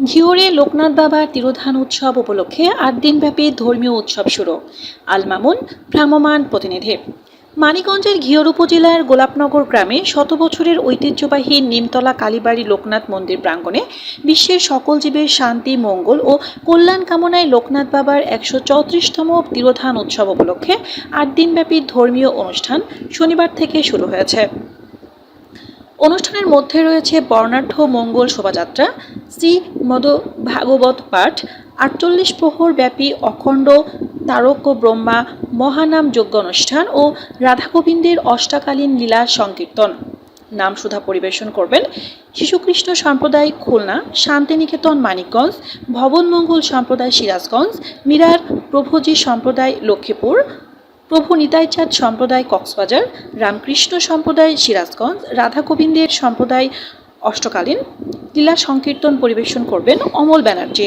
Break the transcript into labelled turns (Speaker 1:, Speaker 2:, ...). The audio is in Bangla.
Speaker 1: ঘিওরে লোকনাথ বাবার তিরোধান উৎসব উপলক্ষে আট দিনব্যাপী ধর্মীয় উৎসব শুরু। আলমামুন ভ্রাম্যমাণ প্রতিনিধি। মানিকগঞ্জের ঘিওর উপজেলার গোলাপনগর গ্রামে শত বছরের ঐতিহ্যবাহী নিমতলা কালীবাড়ি লোকনাথ মন্দির প্রাঙ্গণে বিশ্বের সকল জীবের শান্তি, মঙ্গল ও কল্যাণ কামনায় লোকনাথ বাবার একশো চৌত্রিশতম তিরোধান উৎসব উপলক্ষে আট দিনব্যাপী ধর্মীয় অনুষ্ঠান শনিবার থেকে শুরু হয়েছে। অনুষ্ঠানের মধ্যে রয়েছে বর্ণাঢ্য মঙ্গল শোভাযাত্রা, শ্রী মদ ভাগবত পাঠ, আটচল্লিশ প্রহর ব্যাপী অখণ্ড তারক ব্রহ্মা মহানাম যজ্ঞ অনুষ্ঠান ও রাধা গোবিন্দের অষ্টাকালীন লীলা সংকীর্তন। নাম সুধা পরিবেশন করবেন শিশুকৃষ্ণ সম্প্রদায় খুলনা, শান্তিনিকেতন, মানিকগঞ্জ, ভবনমঙ্গল সম্প্রদায় সিরাজগঞ্জ, মিরার প্রভুজি সম্প্রদায় লক্ষ্মীপুর প্রভু নিতাইচাঁদ সম্প্রদায় কক্সবাজার, রামকৃষ্ণ সম্প্রদায় সিরাজগঞ্জ, রাধা গোবিন্দের সম্প্রদায় অষ্টকালীন লীলা সংকীর্তন পরিবেশন করবেন অমল ব্যানার্জি।